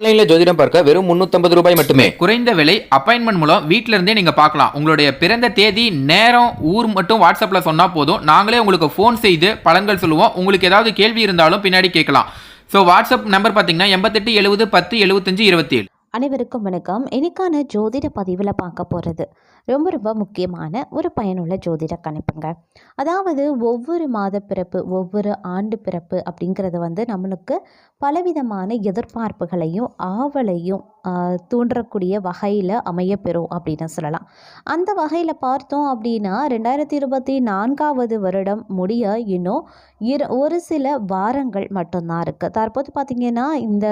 ஆன்லைனில் ஜோதிடம் பார்க்க வெறும் முந்நூற்றம்பது ரூபாய் மட்டுமே. குறைந்த விலை அப்பாயின்மெண்ட் மூலம் வீட்ல இருந்தே நீங்க பார்க்கலாம். உங்களுடைய பிறந்த தேதி நேரம் ஊர் மட்டும் வாட்ஸ்அப்ல சொன்னா போதும். நாங்களே உங்களுக்கு ஃபோன் செய்து பலன்கள் சொல்லுவோம். உங்களுக்கு ஏதாவது கேள்வி இருந்தாலும் பின்னாடி கேட்கலாம். ஸோ வாட்ஸ்அப் நம்பர் பார்த்தீங்கன்னா எண்பத்தெட்டு எழுபது பத்து எழுபத்தஞ்சு இருபத்தி ஏழு அனைவருக்கும் வணக்கம். இன்னைக்கான ஜோதிட பதிவில் பார்க்க போகிறது ரொம்ப ரொம்ப முக்கியமான ஒரு பயனுள்ள ஜோதிட கணிப்புங்க. அதாவது ஒவ்வொரு மாத பிறப்பு ஒவ்வொரு ஆண்டு பிறப்பு அப்படிங்கிறது வந்து நம்மளுக்கு பலவிதமான எதிர்பார்ப்புகளையும் ஆவலையும் தூண்டக்கூடிய வகையில் அமையப்பெறும் அப்படின்னு சொல்லலாம். அந்த வகையில் பார்த்தோம் அப்படின்னா ரெண்டாயிரத்தி இருபத்தி நான்காவது வருடம் முடிய இன்னும் இரு ஒரு சில வாரங்கள் மட்டும்தான் இருக்குது தற்போது பார்த்திங்கன்னா இந்த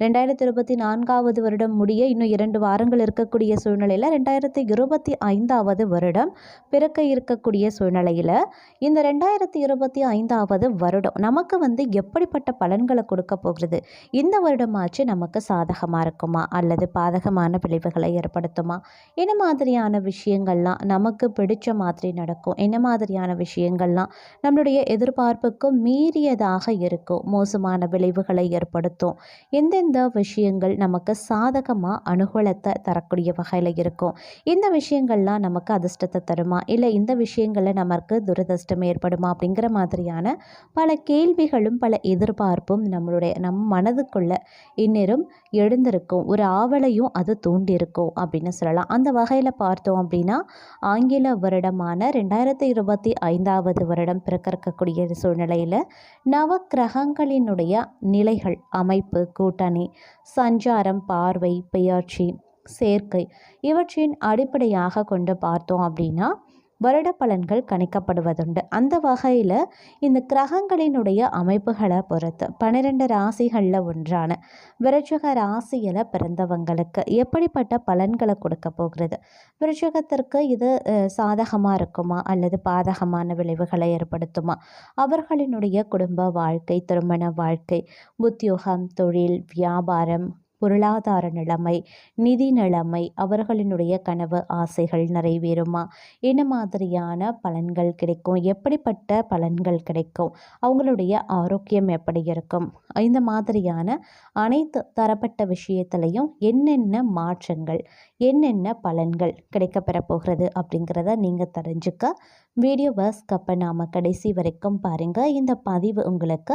ரெண்டாயிரத்தி இருபத்தி நான்காவது வருடம் முடிய இன்னும் இரண்டு வாரங்கள் இருக்கக்கூடிய சூழ்நிலையில் ரெண்டாயிரத்தி இருபத்தி ஐந்தாவது வருடம் பிறக்க இருக்கக்கூடிய சூழ்நிலையில் இந்த ரெண்டாயிரத்தி இருபத்தி ஐந்தாவது வருடம் நமக்கு வந்து எப்படிப்பட்ட பலன்களை கொடுக்க போகிறது. இந்த வருடமாச்சு நமக்கு சாதகமாக இருக்குமா? அல்லது பாதகமான விளைவுகளை ஏற்படுத்துமா? என்ன மாதிரியான விஷயங்கள்லாம் நமக்கு பிடிச்ச மாதிரி நடக்கும்? என்ன மாதிரியான விஷயங்கள்லாம் நம்மளுடைய எதிர்பார்ப்புக்கும் மீறியதாக இருக்கும்? மோசமான விளைவுகளை ஏற்படுத்தும். எந்தெந்த விஷயங்கள் நமக்கு சாதகமாக அனுகூலத்தை தரக்கூடிய வகையில் இருக்கும்? இந்த விஷயங்கள்லாம் நமக்கு அதிர்ஷ்டத்தை தருமா? இல்லை இந்த விஷயங்களில் நமக்கு துரதிர்ஷ்டம் ஏற்படுமா? அப்படிங்கிற மாதிரியான பல கேள்விகளும் பல எதிர்பார்ப்பும் நம்மளுடைய நம் மனதுக்குள்ள இந்நேரம் எழுந்திருக்கும். ஒரு ஆவலையும் அது தூண்டியிருக்கும் அப்படின்னு சொல்லலாம். அந்த வகையில் பார்த்தோம் அப்படின்னா ஆங்கில வருடமான ரெண்டாயிரத்தி இருபத்தி ஐந்தாவது வருடம் பிறக்க இருக்கக்கூடிய சூழ்நிலையில் நவ கிரகங்களினுடைய நிலைகள் அமைப்பு கூட்டணி சஞ்சாரம் பார்வை பெயர்ச்சி சேர்க்கை இவற்றின் அடிப்படையாக கொண்டு பார்த்தோம் அப்படின்னா வருட பலன்கள் கணிக்கப்படுவதுண்டு. அந்த வகையில் இந்த கிரகங்களினுடைய அமைப்புகளை பொறுத்து பன்னிரெண்டு ராசிகளில் ஒன்றான விருட்சக ராசியில் பிறந்தவங்களுக்கு எப்படிப்பட்ட பலன்களை கொடுக்க போகிறது? விருட்சகத்திற்கு இது சாதகமாக இருக்குமா? அல்லது பாதகமான விளைவுகளை ஏற்படுத்துமா? அவர்களினுடைய குடும்ப வாழ்க்கை திருமண வாழ்க்கை உத்தியோகம் தொழில் வியாபாரம் பொருளாதார நிலைமை நிதி நிலைமை அவர்களினுடைய கனவு ஆசைகள் நிறைவேறுமா? என்ன மாதிரியான பலன்கள் கிடைக்கும்? எப்படிப்பட்ட பலன்கள் கிடைக்கும்? அவங்களுடைய ஆரோக்கியம் எப்படி இருக்கும்? இந்த மாதிரியான அனைத்து தரப்பட்ட விஷயத்துலையும் என்னென்ன மாற்றங்கள் என்னென்ன பலன்கள் கிடைக்கப்பெற போகிறது அப்படிங்கிறத நீங்கள் தெரிஞ்சுக்க வீடியோ ஸ்கப்பை நாம் கடைசி வரைக்கும் பாருங்கள் இந்த பதிவு உங்களுக்கு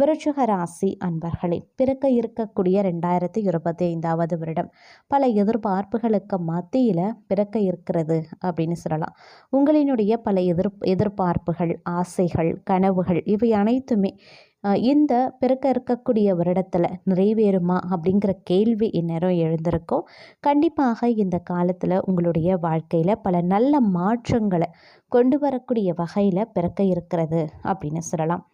விருச்சிக ராசி அன்பர்களே பிறக்க இருக்கக்கூடிய ரெண்டாயிரத்தி இருபத்தி ஐந்தாவது வருடம். பல எதிர்பார்ப்புகளுக்கு மத்தியில் பிறக்க இருக்கிறது அப்படின்னு சொல்லலாம். உங்களினுடைய பல எதிர் எதிர்பார்ப்புகள் ஆசைகள் கனவுகள் இவை அனைத்துமே இந்த பிறக்க இருக்கக்கூடிய வருடத்தில் நிறைவேறுமா அப்படிங்கிற கேள்வி இந்நேரம் எழுந்திருக்கும். கண்டிப்பாக இந்த காலத்தில் உங்களுடைய வாழ்க்கையில் பல நல்ல மாற்றங்களை கொண்டு வரக்கூடிய வகையில் பிறக்க இருக்கிறது அப்படின்னு சொல்லலாம்.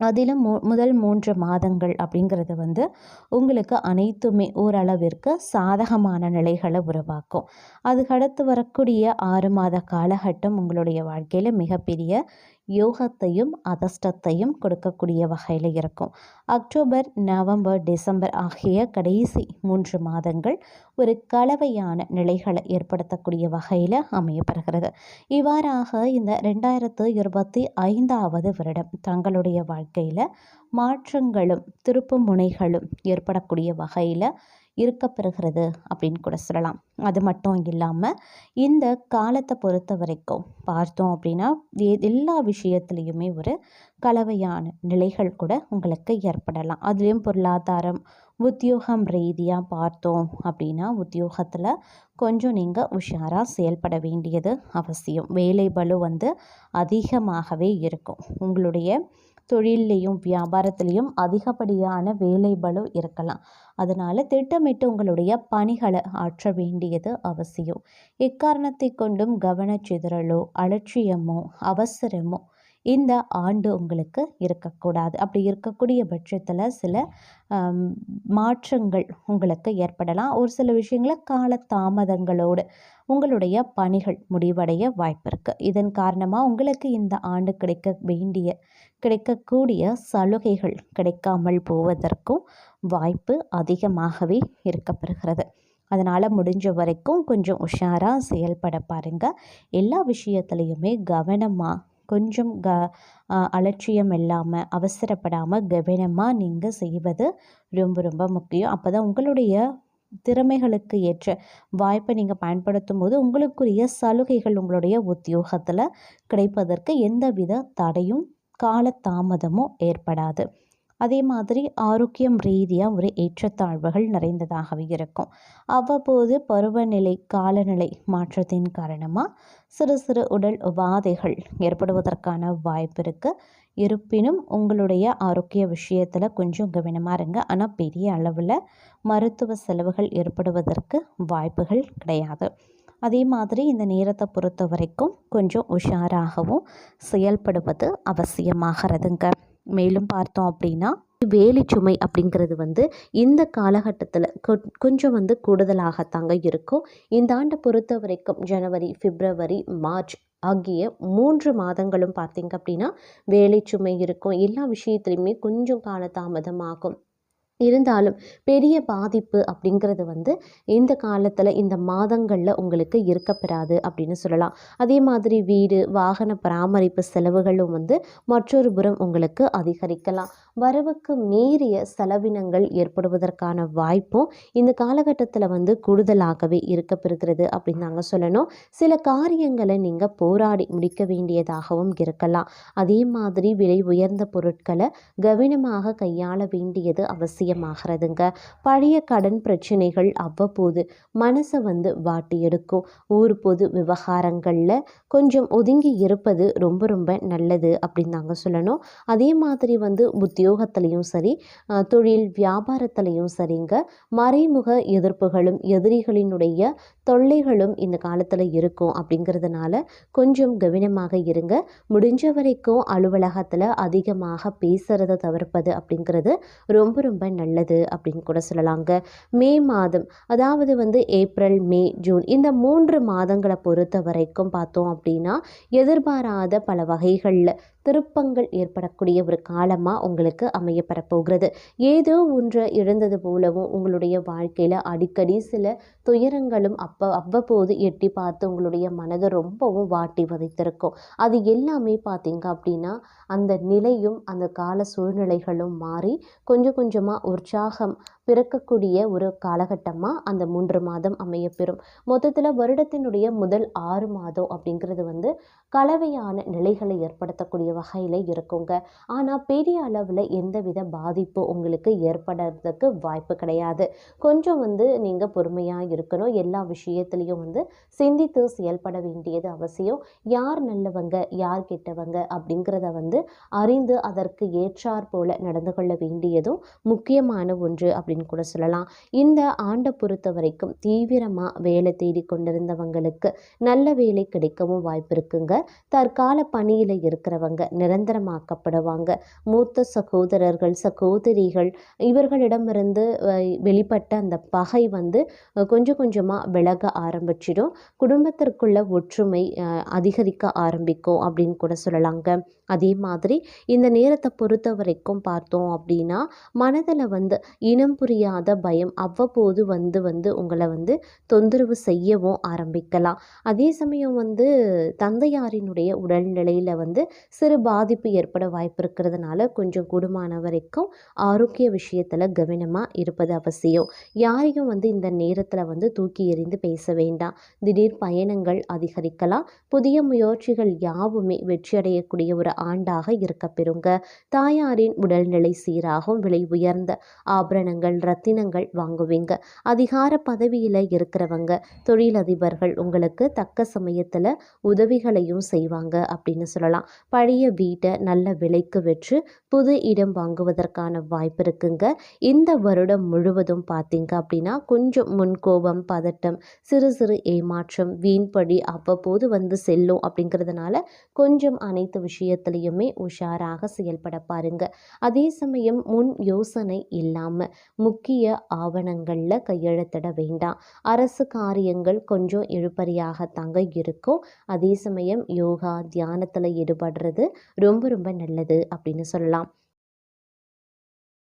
அதிலும் மு முதல் மூன்று மாதங்கள் அப்படிங்கிறது வந்து உங்களுக்கு அனைத்துமே ஓரளவிற்கு சாதகமான நிலைகளை உருவாக்கும். அதுக்கடுத்து வரக்கூடிய ஆறு மாத காலகட்டம் உங்களுடைய வாழ்க்கையில் மிகப்பெரிய யோகத்தையும் அதஷ்டத்தையும் கொடுக்கக்கூடிய வகையில் இருக்கும். அக்டோபர் நவம்பர் டிசம்பர் ஆகிய கடைசி மூன்று மாதங்கள் ஒரு கலவையான நிலைகளை ஏற்படுத்தக்கூடிய வகையில் அமையப்படுகிறது இவ்வாறாக இந்த ரெண்டாயிரத்து இருபத்தி ஐந்தாவது வருடம் தங்களுடைய வாழ்க்கையில் மாற்றங்களும் திருப்பு முனைகளும் ஏற்படக்கூடிய வகையில் இருக்கப்பெறுகிறது அப்படின்னு கூட சொல்லலாம். அது மட்டும் இல்லாமல் இந்த காலத்தை பொறுத்த வரைக்கும் பார்த்தோம் அப்படின்னா எல்லா விஷயத்துலேயுமே ஒரு கலவையான நிலைகள் கூட உங்களுக்கு ஏற்படலாம். அதுலேயும் பொருளாதாரம் உத்தியோகம் ரீதியாக பார்த்தோம் அப்படின்னா உத்தியோகத்தில் கொஞ்சம் நீங்கள் உஷாராக செயல்பட வேண்டியது அவசியம். வேலை பலு வந்து அதிகமாகவே இருக்கும். உங்களுடைய தொழில்லையும் வியாபாரத்துலேயும் அதிகப்படியான வேலை பலு இருக்கலாம். அதனால் திட்டமிட்டு உங்களுடைய பணிகளை ஆற்ற வேண்டியது அவசியம். எக்காரணத்தை கொண்டும் கவனச்சிதறலோ அலட்சியமோ அவசரமோ இந்த ஆண்டு உங்களுக்கு இருக்கக்கூடாது. அப்படி இருக்கக்கூடிய பட்சத்தில் சில மாற்றங்கள் உங்களுக்கு ஏற்படலாம். ஒரு சில விஷயங்கள கால தாமதங்களோடு உங்களுடைய பணிகள் முடிவடைய வாய்ப்பு இருக்குது இதன் காரணமாக உங்களுக்கு இந்த ஆண்டு கிடைக்க வேண்டிய கிடைக்கக்கூடிய சலுகைகள் கிடைக்காமல் போவதற்கும் வாய்ப்பு அதிகமாகவே இருக்கப்படுகிறது அதனால் முடிஞ்ச வரைக்கும் கொஞ்சம் உஷாராக செயல்பட பாருங்கள் எல்லா விஷயத்துலையுமே கவனமாக கொஞ்சம் க அலட்சியம் இல்லாமல் அவசரப்படாமல் கவனமாக நீங்கள் செய்வது ரொம்ப ரொம்ப முக்கியம். அப்போ தான் உங்களுடைய திறமைகளுக்கு ஏற்ற வாய்ப்பை நீங்கள் பயன்படுத்தும் போது உங்களுக்குரிய சலுகைகள் உங்களுடைய உத்தியோகத்தில் கிடைப்பதற்கு எந்தவித தடையும் காலதாமதமும் ஏற்படாது. அதே மாதிரி ஆரோக்கியம் ரீதியாக ஒரு ஏற்றத்தாழ்வுகள் நிறைந்ததாகவே இருக்கும். அவ்வப்போது பருவநிலை காலநிலை மாற்றத்தின் காரணமாக சிறு சிறு உடல் உபாதைகள் ஏற்படுவதற்கான வாய்ப்பு இருக்குது இருப்பினும் உங்களுடைய ஆரோக்கிய விஷயத்தில் கொஞ்சம் கவனமாக இருங்க. ஆனால் பெரிய அளவில் மருத்துவ செலவுகள் ஏற்படுவதற்கு வாய்ப்புகள் கிடையாது. அதே மாதிரி இந்த நேரத்தை பொறுத்த வரைக்கும் கொஞ்சம் உஷாராகவும் செயல்படுவது அவசியமாகிறதுங்க. மேலும் பார்த்தோம் அப்படின்னா வேலை சுமை அப்படிங்கிறது வந்து இந்த காலகட்டத்தில் கொஞ்சம் வந்து கூடுதலாகத்தாங்க இருக்கும். இந்த ஆண்டை பொறுத்த வரைக்கும் ஜனவரி பிப்ரவரி மார்ச் ஆகிய மூன்று மாதங்களும் பார்த்திங்க அப்படின்னா வேலை சுமை இருக்கும். எல்லா விஷயத்துலையுமே கொஞ்சம் காலதாமதமாகும். இருந்தாலும் பெரிய பாதிப்பு அப்படிங்கிறது வந்து இந்த காலத்தில் இந்த மாதங்களில் உங்களுக்கு இருக்கப்பெறாது அப்படின்னு சொல்லலாம். அதே மாதிரி வீடு வாகன பராமரிப்பு செலவுகளும் வந்து மற்றொரு புறம் உங்களுக்கு அதிகரிக்கலாம். வரவுக்கு மீறிய செலவினங்கள் ஏற்படுவதற்கான வாய்ப்பும் இந்த காலகட்டத்தில் வந்து கூடுதலாகவே இருக்கப்பெறுகிறது அப்படின்னு நாங்கள் சொல்லணும். சில காரியங்களை நீங்கள் போராடி முடிக்க வேண்டியதாகவும் இருக்கலாம். அதே மாதிரி விலை உயர்ந்த பொருட்களை கவனமாக கையாள வேண்டியது அவசியம். அவசியமாகிறதுங்க பழைய கடன் பிரச்சனைகள் அவ்வப்போது மனசை வந்து வாட்டி எடுக்கும். ஊர் பொது விவகாரங்களில் கொஞ்சம் ஒதுங்கி இருப்பது ரொம்ப ரொம்ப நல்லது அப்படின்னு நாங்கள் சொல்லணும். அதே மாதிரி வந்து உத்தியோகத்துலேயும் சரி தொழில் வியாபாரத்துலேயும் சரிங்க. மறைமுக எதிர்ப்புகளும் எதிரிகளினுடைய தொல்லைகளும் இந்த காலத்தில் இருக்கும் அப்படிங்கிறதுனால கொஞ்சம் கவனமாக இருங்க. முடிஞ்ச வரைக்கும் அலுவலகத்தில் அதிகமாக பேசுகிறத தவிர்ப்பது அப்படிங்கிறது ரொம்ப ரொம்ப நல்லது அப்படின்னு கூட சொல்லலாங்க. மே மாதம் அதாவது வந்து ஏப்ரல் மே ஜூன் இந்த மூன்று மாதங்களை பொறுத்த வரைக்கும் பார்த்தோம் அப்படின்னா எதிர்பாராத பல வகைகளில் திருப்பங்கள் ஏற்படக்கூடிய ஒரு காலமாக உங்களுக்கு அமையப்பெறப்போகிறது ஏதோ ஒன்றை இழந்தது போலவும் உங்களுடைய வாழ்க்கையில் அடிக்கடி சில துயரங்களும் அப்போ அவ்வப்போது எட்டி பார்த்து உங்களுடைய மனதை ரொம்பவும் வாட்டி வதைத்திருக்கும். அது எல்லாமே பார்த்தீங்க அப்படின்னா அந்த நிலையும் அந்த கால சூழ்நிலைகளும் மாறி கொஞ்சம் கொஞ்சமாக உற்சாகம் பிறக்கக்கூடிய ஒரு காலகட்டமாக அந்த மூன்று மாதம் அமையப்பெறும். மொத்தத்தில் வருடத்தினுடைய முதல் ஆறு மாதம் அப்படிங்கிறது வந்து கலவையான நிலைகளை ஏற்படுத்தக்கூடிய வகையில் இருக்குங்க. ஆனால் பெரிய அளவில் எந்தவித பாதிப்பு உங்களுக்கு ஏற்படுறதுக்கு வாய்ப்பு கிடையாது. கொஞ்சம் வந்து நீங்கள் பொறுமையாக இருக்கணும். எல்லா விஷயத்துலேயும் வந்து சிந்தித்து செயல்பட வேண்டியது அவசியம். யார் நல்லவங்க? யார் கெட்டவங்க? அப்படிங்கிறத வந்து அறிந்து அதற்கு ஏற்றாற் போல நடந்து கொள்ள வேண்டியதும் முக்கியமான ஒன்று அப்படின்னு கூட சொல்லலாம். இந்த ஆண்டை பொறுத்த வரைக்கும் தீவிரமாக வேலை தேடி கொண்டிருந்தவங்களுக்கு நல்ல வேலை கிடைக்கவும் வாய்ப்பு இருக்குங்க. தற்கால பணியில் இருக்கிறவங்க நிரந்தரமாக்கப்படுவாங்க. மூத்த சகோதரர்கள் சகோதரிகள் இவர்களிடமிருந்து வெளிப்பட்ட அந்த பகை வந்து கொஞ்சம் கொஞ்சமாக விலக ஆரம்பிச்சிடும். குடும்பத்திற்குள்ள ஒற்றுமை அதிகரிக்க ஆரம்பிக்கும் அப்படின்னு கூட சொல்லலாங்க. அதே மாதிரி இந்த நேரத்தை பொறுத்த வரைக்கும் பார்த்தோம் அப்படின்னா மனதில் வந்து இனம் புரியாத பயம் அவ்வப்போது வந்து வந்து உங்களை வந்து தொந்தரவு செய்யவும் ஆரம்பிக்கலாம். அதே சமயம் வந்து தந்தையாரினுடைய உடல்நிலையில் வந்து சிறு பாதிப்பு ஏற்பட வாய்ப்பு இருக்கிறதுனால கொஞ்சம் கூடுமான வரைக்கும் ஆரோக்கிய விஷயத்தில் கவனமாக இருப்பது அவசியம். யாரையும் வந்து இந்த நேரத்தில் வந்து தூக்கி எறிந்து பேச வேண்டாம். திடீர் பயணங்கள் அதிகரிக்கலாம். புதிய முயற்சிகள் யாவுமே வெற்றியடையக்கூடிய ஒரு ஆண்டாக இருக்க பெறுங்க. தாயாரின் உடல்நிலை சீராகும் விலை உயர்ந்த ஆபரணங்கள் ரத்தினங்கள் வாங்குவீங்க. அதிகார பதவியில் இருக்கிறவங்க தொழிலதிபர்கள் உங்களுக்கு தக்க சமயத்தில் உதவிகளையும் செய்வாங்க அப்படின்னு சொல்லலாம். பழைய வீட்டை நல்ல விலைக்கு விற்று புது இடம் வாங்குவதற்கான வாய்ப்பு இருக்குங்க. இந்த வருடம் முழுவதும் பார்த்தீங்க அப்படின்னா கொஞ்சம் முன்கோபம் பதட்டம் சிறு சிறு ஏமாற்றம் வீண்படி அவ்வப்போது வந்து செல்லும் அப்படிங்கிறதுனால கொஞ்சம் அனைத்து விஷயத்தில் விஷயத்திலையுமே உஷாராக செயல்பட பாருங்க. அதே சமயம் முன் யோசனை இல்லாமல் முக்கிய ஆவணங்களில் கையெழுத்திட வேண்டாம். அரசு காரியங்கள் கொஞ்சம் இழுபறியாகத்தாங்க இருக்கும். அதே சமயம் யோகா தியானத்தில் ஈடுபடுறது ரொம்ப ரொம்ப நல்லது அப்படின்னு சொல்லலாம்.